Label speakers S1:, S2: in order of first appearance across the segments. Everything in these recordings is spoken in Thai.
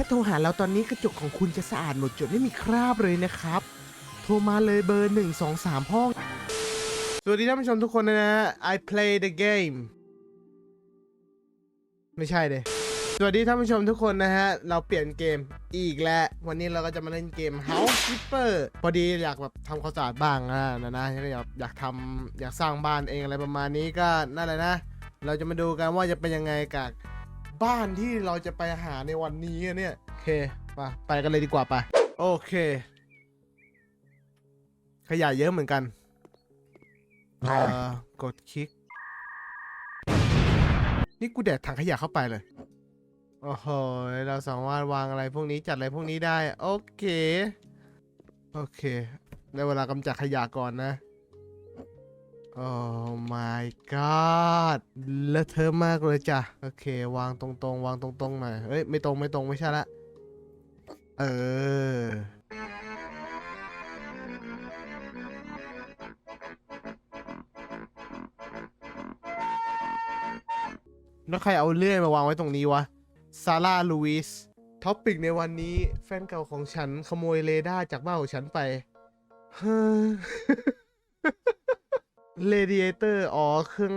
S1: ค่โทรหาเราตอนนี้กระจกของคุณจะสะอาดหมดจดไม่มีคราบเลยนะครับ โทรมาเลยเบอร์1 2 3ห้องสวัสดีท่านผู้ชมทุกคนนะฮะ I play the game ไม่ใช่เลยสวัสดีท่านผู้ชมทุกคนนะฮะ เราเปลี่ยนเกมอีกแล้ว วันนี้เราก็จะมาเล่นเกม House Keeper พอดีอยากแบบทำความสะอาดบ้างนะนะนะอยากอยากทำอยากสร้างบ้านเองอะไรประมาณนี้ก็นั่นแหละนะ เราจะมาดูกันว่าจะเป็นยังไงกับ บ้านที่เราจะไปหาในวันนี้เนี่ยโอเคไปไปกันเลยดีกว่าไปโอเค ขยะเยอะเหมือนกันเอ่อกดคลิก นี่กูแดกถังขยะเข้าไปเลย โอ้โห เราสามารถวางอะไรพวกนี้จัดอะไรพวกนี้ได้ โอเค โอเค ได้เวลากำจัดขยะก่อนนะ โอ้ my god เลอะเทอะมากเลยจ้ะ โอเค วางตรงๆ วางตรงๆหน่อยเอ้ย ไม่ตรงไม่ตรงไม่ใช่ละ เออ แล้วใครเอาเลื่อยมาวางไว้ตรงนี้วะ ซาร่า ลูอิส ท็อปปิกในวันนี้ แฟนเก่าของฉันขโมยเรดาร์จากบ้านของฉันไป เฮ้อ เรดิเอเตอร์อ๋อเครื่อง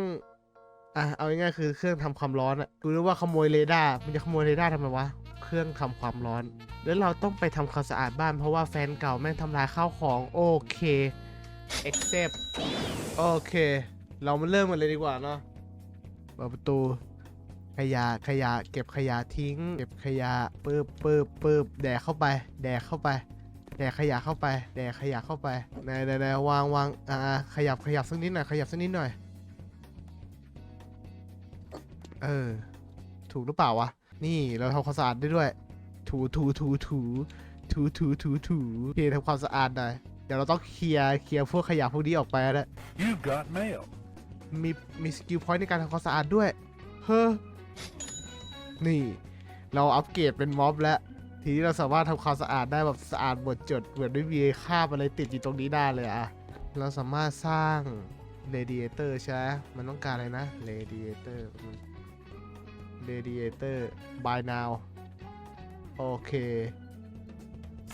S1: อะเอาง่ายๆคือเครื่องทำความร้อนอะกูรู้ว่าขโมยเรดาร์มันจะขโมยเรดาร์ทำไมวะเครื่องทำความร้อน แล้วเราต้องไปทำความสะอาดบ้าน เพราะว่าแฟนเก่าแม่งทำลายข้าวของโอเค accept โอเค เรามาเริ่มกันเลยดีกว่าเนาะเปิดประตู ขยะขยะ เก็บขยะทิ้ง เก็บขยะปืบปืบปืบแดกเข้าไป แดกเข้าไป ดกขยะเข้าไป แดกขยะเข้าไปไหนไหนไหนวางวางอ่าขยับขยับสักนิดหน่อยขยับสักนิดหน่อย เออ ถูกหรือเปล่าวะ นี่เราทำความสะอาดได้ด้วย ถูถูถูถูถูถูถูถูโอเคทำความสะอาดหน่อยเดี๋ยวเราต้องเคลียร์เคลียร์พวกขยะพวกนี้ออกไปแล้ว
S2: You got mail.
S1: มีมีสกิลพอยต์ในการทำความสะอาดด้วย เฮ้อ นี่ เราอัปเกรดเป็นม็อบแล้ว ทีนี้เราสามารถทำความสะอาดได้แบบสะอาดหมดจดเหมือนไม่มีคราบอะไรติดอยู่ตรงนี้ได้เลยอะเราสามารถสร้างเรดิเอเตอร์ใช่ไหมมันต้องการอะไรนะเรดิเอเตอร์เรดิเอเตอร์ by now โอเค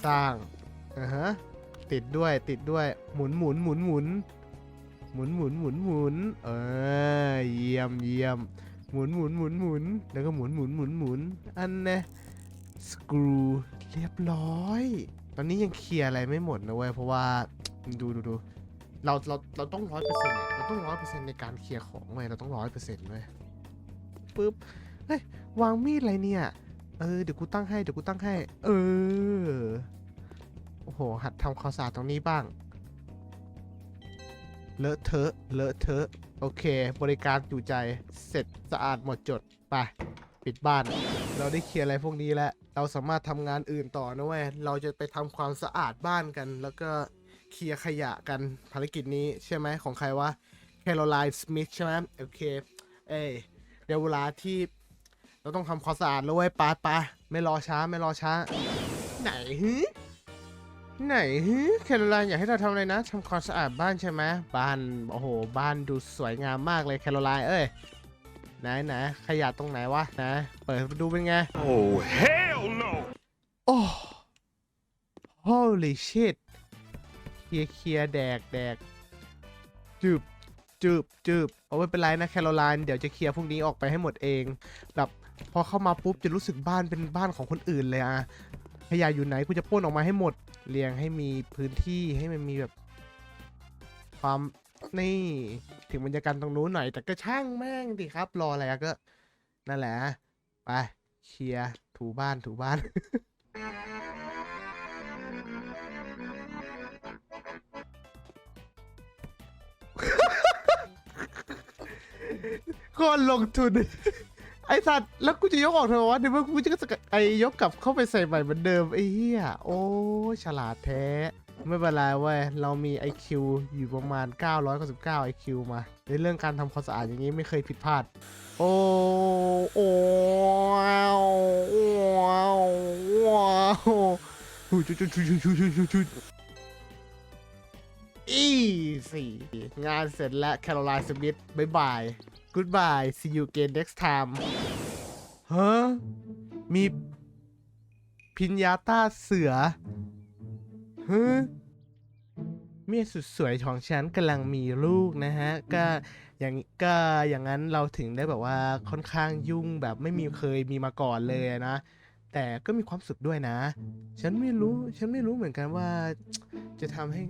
S1: สร้างอ่าฮะติดด้วยติดด้วยหมุนหมุนหมุนหมุนหมุนหมุนหมุนหมุนเออเยี่ยมเยี่ยมหมุนหมุนหมุนหมุนแล้วก็หมุนหมุนหมุนหมุนอันเนะ สกรูเรียบร้อย ตอนนี้ยังเคลียร์อะไรไม่หมดนะเว้ย เพราะว่าดูดูดูเราเราเราต้องร้อยเปอร์เซ็นต์เราต้องร้อยเปอร์เซ็นต์ในการเคลียร์ของเว้ยเราต้องร้อยเปอร์เซ็นต์เว้ยปึ๊บเฮ้ยวางมีดอะไรเนี่ย เออ เดี๋ยวกูตั้งให้ เดี๋ยวกูตั้งให้ เออ โอ้โห หัดทำความสะอาดตรงนี้บ้าง เลอะเทอะ เลอะเทอะ โอเค บริการอยู่ใจ เสร็จสะอาดหมดจด ไป ปิดบ้าน เราได้เคลียร์อะไรพวกนี้แล้ว เราสามารถทำงานอื่นต่อนะเว้ย เราจะไปทำความสะอาดบ้านกัน แล้วก็เคลียร์ขยะกันภารกิจนี้ใช่ไหมของใครวะแคโรไลน์สมิธใช่ไหมโอเค เอ้ยเดี๋ยวเวลาที่เราต้องทำความสะอาดแล้วเว้ยปไปไม่รอช้าไม่รอช้า ไหนฮึไหนฮึแคโรไลน์อยากให้เราทำอะไรนะทำความสะอาดบ้านใช่ไหมบ้านโอ้โห บ้านดูสวยงามมากเลยแคโรไลน์เอ้ยไหนไหนขยะตรงไหนวะนะ เปิดดูเป็นไง
S2: Oh, hell no!
S1: โอ้ holy shit เคลียเคลียแดกแดกจืบจืบจืบเอาไม่เป็นไรนะแคโรไลน์เดี๋ยวจะเคลียร์พวกนี้ออกไปให้หมดเอง แบบพอเข้ามาปุ๊บจะรู้สึกบ้านเป็นบ้านของคนอื่นเลยอะขยะอยู่ไหนกูจะป้นออกมาให้หมด เรียงให้มีพื้นที่ให้มันมีแบบ ความนี่ถึงบรรยากาศตรงนู้นหน่อย แต่ก็ช่างแม่งดิครับ รออะไรก็ นั่นแหละ ไปเคลียร์ถูบ้านถูบ้าน คนลงทุน ไอสัตว์แล้วกูจะยกออกทำไมวะเดี๋ยวมึงกูจะไอยกกลับเข้าไปใส่ใหม่เหมือนเดิมไอ้เหี้ยโอ้ฉลาดแท้ ไม่เป็นไรเว้ยเรามี IQ อยู่ประมาณ 999 IQ มา ในเรื่องการทำความสะอาดอย่างนี้ไม่เคยผิดพลาด โอ้โอ้ว้าวว้าวว้าวจุดจุดจุดจุดจุดจุดอีสี่งานเสร็จแล้วแคโรไลน์สมิธบ๊ายบาย goodbye see you again next time ฮะมีพิญญาต้าเสือฮึเมียสุดสวยของฉันกำลังมีลูกนะฮะ ก็อย่างก็อย่างนั้นเราถึงได้แบบว่าค่อนข้างยุ่งแบบไม่มีเคยมีมาก่อนเลยนะ แต่ก็มีความสุขด้วยนะ ฉันไม่รู้ ฉันไม่รู้เหมือนกันว่าจะทำให้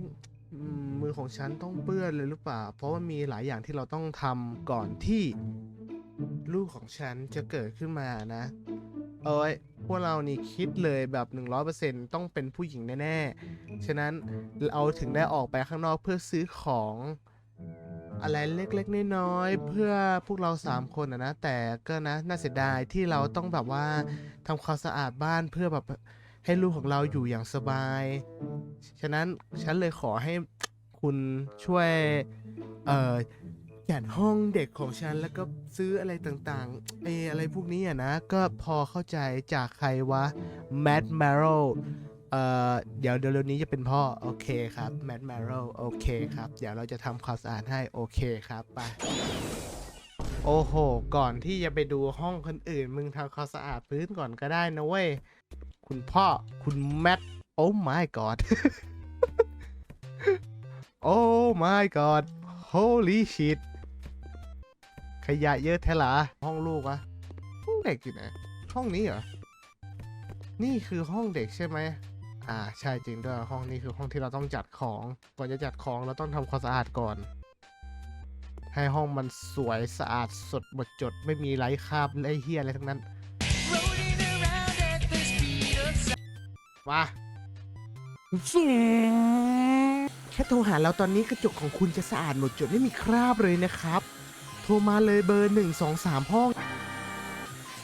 S1: มือของฉันต้องเปื้อนเลยหรือเปล่า เพราะว่ามีหลายอย่างที่เราต้องทำก่อนที่ลูกของฉันจะเกิดขึ้นมานะ เอ้ย พวกเรานี่คิดเลยแบบ 100%ต้องเป็นผู้หญิงแน่ ๆ ฉะนั้นเราถึงได้ออกไปข้างนอกเพื่อซื้อของอะไรเล็กๆน้อยๆเพื่อพวกเราสามคนนะนะ แต่ก็นะน่าเสียดายที่เราต้องแบบว่าทำความสะอาดบ้านเพื่อแบบ ให้ลูกของเราอยู่อย่างสบาย ฉะนั้นฉันเลยขอให้คุณช่วย เอ่อจัดห้องเด็กของฉันแล้วก็ซื้ออะไรต่างๆเอออะไรพวกนี้อะนะ ก็พอเข้าใจจากใครวะแมดแมโรเอ่อเดี๋ยวเดี๋ยวเร็วนี้จะเป็นพ่อ โอเคครับแมดแมโรโอเคครับ เดี๋ยวเราจะทำความสะอาดให้ โอเคครับ ไป โอ้โห ก่อนที่จะไปดูห้องคนอื่น มึงทำความสะอาดพื้นก่อนก็ได้นะเว้ย คุณพ่อคุณแมทโอ้ my god โอ้ my god holy shit ขยะเยอะแท้หละห้องลูกอะห้องเด็กอยู่ไหนห้องนี้เหรอ นี่คือห้องเด็กใช่ไหมอ่าใช่จริงด้วยห้องนี้คือห้องที่เราต้องจัดของก่อนจะจัดของเราต้องทำความสะอาดก่อน ให้ห้องมันสวยสะอาดสดหมดจดไม่มีไร้คราบไร้เฮียอะไรทั้งนั้น มาแค่โทรหาเราตอนนี้กระจกของคุณจะสะอาดหมดจดไม่มีคราบเลยนะครับ โทรมาเลยเบอร์หนึ่งสองสามห้อง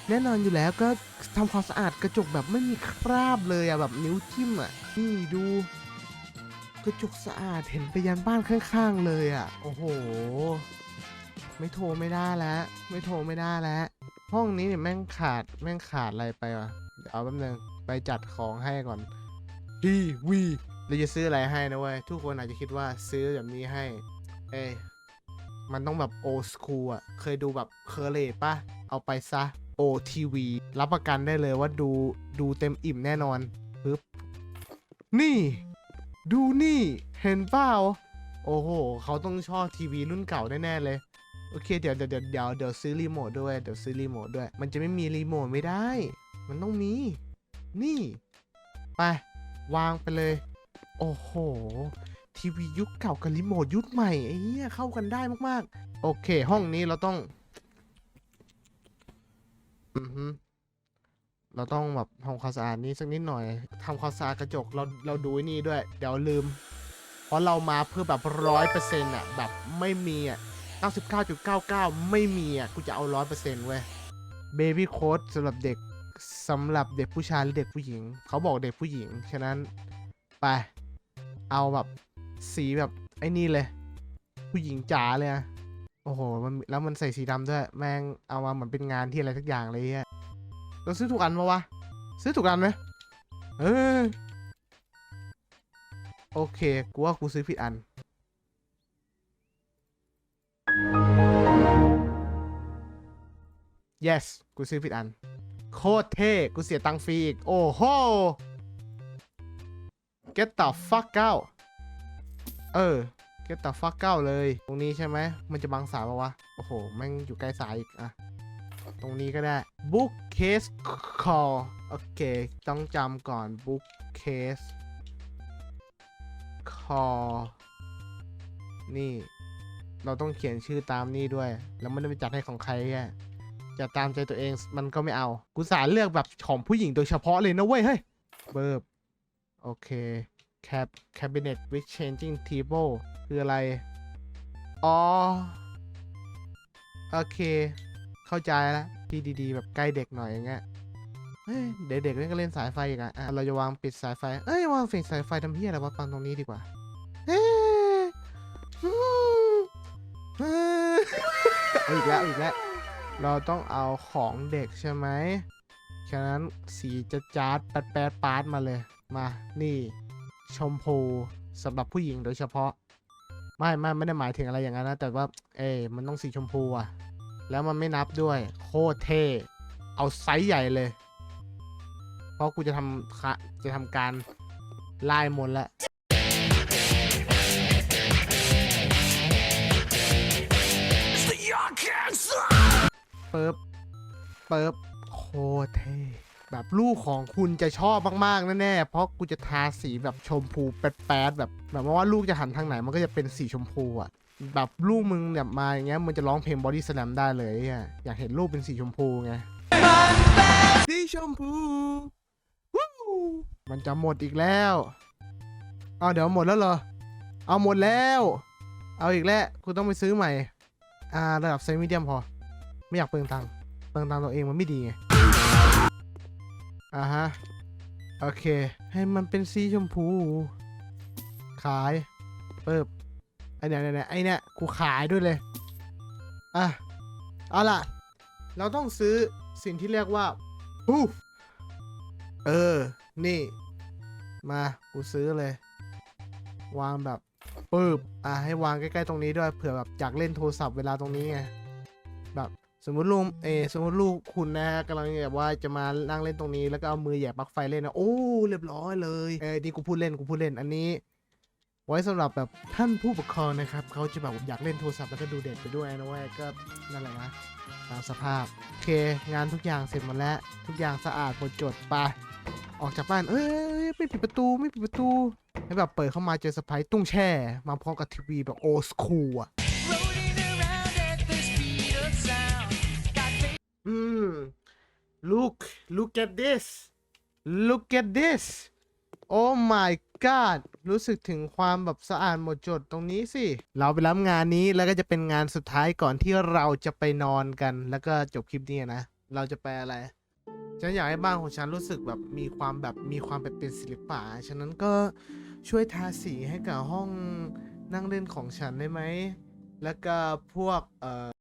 S1: แน่นอนอยู่แล้วก็ทำความสะอาดกระจกแบบไม่มีคราบเลยอะแบบนิ้วจิ้มอะนี่ดู กระจกสะอาดเห็นไปยันบ้านข้างๆเลยอะโอ้โห ไม่โทรไม่ได้แล้ว ไม่โทรไม่ได้แล้ว ห้องนี้เนี่ยแม่งขาดแม่งขาดอะไรไปวะเดี๋ยวเอาแป๊บนึง ไปจัดของให้ก่อนดีวีเราจะซื้ออะไรให้นะเว้ย ทุกคนอาจจะคิดว่าซื้อแบบนี้ให้ เอ้ยมันต้องแบบโอ s คูลอะ เคยดูแบบเคอร์เลตปะเอาไปซะ OTV รับประกันได้เลยว่าดูดูเต็มอิ่มแน่นอนปึ๊บนี่ ดูนี่ เห็นเปล่าโอ้โห เขาต้องชอบทีวีรุ่นเก่าแน่ๆเลย โอเค เดี๋ยวเดี๋ยวเดี๋ยวเดี๋ยวซื้อรีโมทด้วย เดี๋ยวซื้อรีโมทด้วย มันจะไม่มีรีโมทไม่ได้ มันต้องมี นี่ ไป วางไปเลย โอ้โห ทีวียุคเก่ากับรีโมทยุคใหม่ไอ้เหี้ยเข้ากันได้มากๆ โอเค ห้องนี้เราต้อง อือฮึเราต้องแบบทำความสะอาดนี้สักนิดหน่อยทำความสะอาดกระจกเราเราดูนี่ด้วย เดี๋ยวลืม เพราะเรามาเพื่อแบบร้อยเปอร์เซ็นต์อะ แบบไม่มีอะ99.99 ไม่มีอะ กูจะเอาร้อยเปอร์เซ็นต์เว้ยเบบี้โค้ดสำหรับเด็ก สำหรับเด็กผู้ชายหรือเด็กผู้หญิง เขาบอกเด็กผู้หญิง ฉะนั้นไป เอาแบบสีแบบไอ้นี่เลย ผู้หญิงจ๋าเลยอะโอ้โห มันแล้วมันใส่สีดำด้วย แม่งเอามาเหมือนเป็นงานที่อะไรทักอย่างเลยเฮียเราซื้อถูกอันปะวะ ซื้อถูกอันไหมเออโอเค กูว่ากูซื้อผิดอัน yes กูซื้อผิดอัน โคตรเท่ กูเสียตังค์ฟรีอีก โอ้โห get the fuck out เออ get the fuck out เลย ตรงนี้ใช่ไหม มันจะบังสายปะวะ โอ้โห แม่งอยู่ใกล้สายอีกอะตรงนี้ก็ได้ book case call โอเค ต้องจำก่อน book case call นี่ เราต้องเขียนชื่อตามนี่ด้วย แล้วไม่ได้ไปจัดให้ของใครแค่จะตามใจตัวเองมันก็ไม่เอา กูสารเลือกแบบของผู้หญิงโดยเฉพาะเลยนะเว้ย เฮ้ย เบิร์บโอเค cap cabinet with changing table คืออะไร อ๋อ โอเค เข้าใจแล้วที่ดีๆ แบบใกล้เด็กหน่อยอย่างเงี้ยเฮ้ยเด็กๆเล่นก็เล่นสายไฟอีกอะ เราจะวางปิดสายไฟ เอ้ยวางปิดสายไฟทำเพี้ยอะไรวะปังตรงนี้ดีกว่าเฮ้ยอืมเฮ้ยเอาอีกแล้วเอาอีกแล้ว เราต้องเอาของเด็กใช่ไหมฉะนั้นสีจะจาร์ดแปดแปดปาร์ตมาเลย มา นี่ ชมพูสำหรับผู้หญิงโดยเฉพาะ ไม่ไม่ไม่ได้หมายถึงอะไรอย่างนั้นนะ แต่ว่า เอ้มันต้องสีชมพูอะแล้วมันไม่นับด้วย โคตรเท่ เอาไซส์ใหญ่เลย เพราะกูจะทำจะทำการไล่มนแล้ว เปิบเปิบโคตรเท่แบบลูกของคุณจะชอบมากๆแน่ๆเพราะกูจะทาสีแบบชมพูแป๊ดๆแบบแบบว่าลูกจะหันทางไหนมันก็จะเป็นสีชมพูอะแบบลูกมึงแบบมาอย่างเงี้ยมึงจะร้องเพลงบอดี้สแลมได้เลยอะอยากเห็นลูกเป็นสีชมพูไงสีชมพูมันจะหมดอีกแล้วเอาเดี๋ยวหมดแล้วเหรอ เอาหมดแล้ว เอาอีกแล้วกูต้องไปซื้อใหม่ อ่า ระดับเซมิเดียมพอ ไม่อยากเปลืองตังค์เปลืองตังค์ตัวเองมันไม่ดีไงอ่าฮะ โอเค ให้มันเป็นสีชมพู ขายเปิบไอเนี่ยเนี่ยเนี่ยไอเนี่ยกูขายด้วยเลย อะ เอาล่ะ เราต้องซื้อสิ่งที่เรียกว่าฮูเออ นี่ มา กูซื้อเลย วางแบบปึ๊บ อะ ให้วางใกล้ ๆ ตรงนี้ด้วย เผื่อแบบอยากเล่นโทรศัพท์เวลาตรงนี้ไง สมมติลูกเออสมมติลูกคุณนะฮะกำลังแบบว่าจะมานั่งเล่นตรงนี้แล้วก็เอามือแหย่ปลั๊กไฟเล่นนะโอ้เรียบร้อยเลยเออนี่กูพูดเล่นกูพูดเล่นอันนี้ ไว้สำหรับแบบท่านผู้ปกครองนะครับเขาจะแบบอยากเล่นโทรศัพท์แล้วก็ดูเด็ดไปด้วยนะเว้ยก็นั่นแหละนะตามสภาพโอเค งานทุกอย่างเสร็จหมดแล้ว ทุกอย่างสะอาดหมดจดไปออกจากบ้านเอ้ยไม่ปิดประตูไม่ปิดประตูให้แบบเปิดเข้ามาเจอสไปตุ้งแช่ มาพร้อมกับทีวีแบบโอสคูลอะ
S3: faith
S1: อืม look look at this look at this oh my god รู้สึกถึงความแบบสะอาดหมดจดตรงนี้สิ เราไปรับงานนี้แล้วก็จะเป็นงานสุดท้ายก่อนที่เราจะไปนอนกัน แล้วก็จบคลิปนี้นะ เราจะไปอะไร ฉันอยากให้บ้านของฉันรู้สึกแบบมีความแบบมีความแบบเป็นศิลปะ ฉะนั้นก็ช่วยทาสีให้กับห้องนั่งเล่นของฉันได้ไหม แล้วก็พวกเอ่อ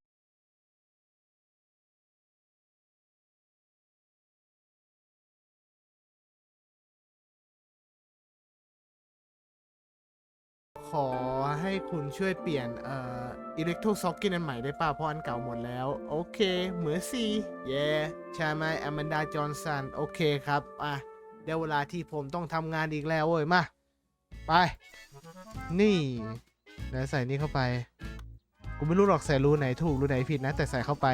S1: ขอให้คุณช่วยเปลี่ยนเอ่ออิเล็กโทรซ็อกเก็ตอันใหม่ได้ป่ะเพราะอันเก่าหมดแล้ว โอเคเหมือนสีเย่ใช่ไหมอแมนดาจอห์นสันโอเคครับอะได้เวลาที่ผมต้องทำงานอีกแล้วเว้ยมา ไป นี่แล้วใส่นี่เข้าไป กูไม่รู้หรอกใส่รูไหนถูกรูไหนผิดนะ แต่ใส่เข้าไป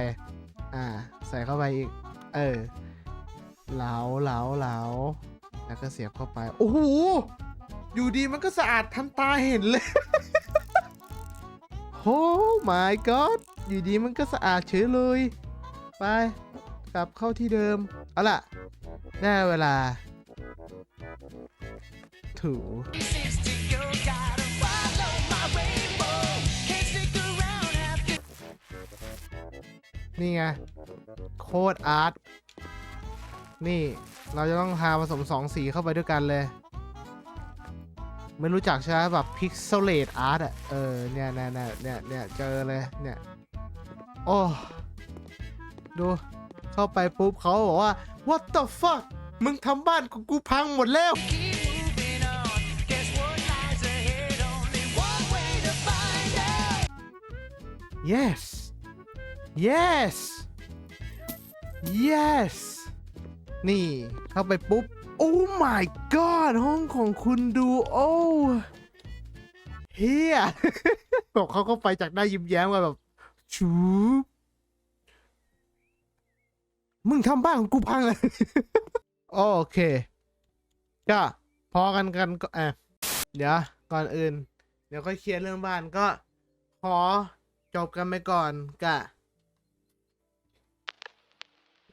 S1: อ่า ใส่เข้าไปอีก เออ เหลาเหลาเหลาแล้วก็เสียบเข้าไป โอ้โห อยู่ดีมันก็สะอาดทันตาเห็นเลย โอ้ my god อยู่ดีมันก็สะอาดเฉยเลย ไป กลับเข้าที่เดิม เอาล่ะได้เวลา ถูนี่ไง โคดอาร์ต นี่เราจะต้องทาผสมสองสีเข้าไปด้วยกันเลย ไม่รู้จักใช่ไหมแบบ pixelate art อะ เออ เนี่ยเนี่ยเนี่ยเนี่ยเนี่ยเจอเลย เนี่ย โอ้ ดู เข้าไปปุ๊บเขาบอกว่า what the fuck มึงทำบ้านของกูพังหมดแล้ว yes yes yes นี่ เข้าไปปุ๊บ โอ้ my god ห้องของคุณดูโอ้เฮียบอกเขาเข้าไปจากหน้ายิ้มแย้มกันแบบชูบมึงทำบ้านของกูพังเลย โอเค ก็พอกันกันก็อะเดี๋ยว ก่อนอื่น เดี๋ยวค่อยเคลียร์เรื่องบ้านก็ ขอจบกันไปก่อนกะ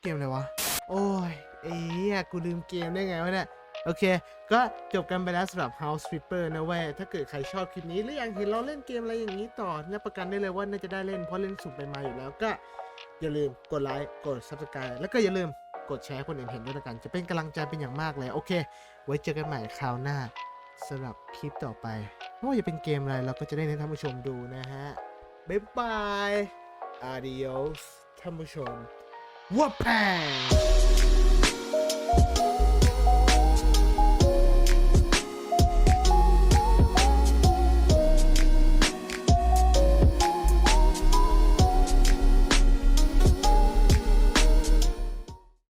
S1: เกมอะไรวะ โอ้ย เอ้ยกูลืมเกมได้ไงวะเนี่ย โอเค ก็จบกันไปแล้วสำหรับ House Flipper นะเว้ย ถ้าเกิดใครชอบคลิปนี้ หรืออยากเห็นเราเล่นเกมอะไรอย่างนี้ต่อรับประกันได้เลยว่าน่าจะได้เล่นเพราะเล่นสุดไปมาอยู่แล้วก็อย่าลืมกดไลค์ กด Subscribe แล้วก็อย่าลืมกดแชร์ให้คนอื่นเห็นด้วยละกัน จะเป็นกำลังใจเป็นอย่างมากเลย โอเค ไว้เจอกันใหม่คราวหน้าสำหรับคลิปต่อไปไม่ว่าจะเป็นเกมอะไรเราก็จะได้ให้ท่านผู้ชมดูนะฮะบ๊ายบาย adios ท่านผู้ชมวับแพง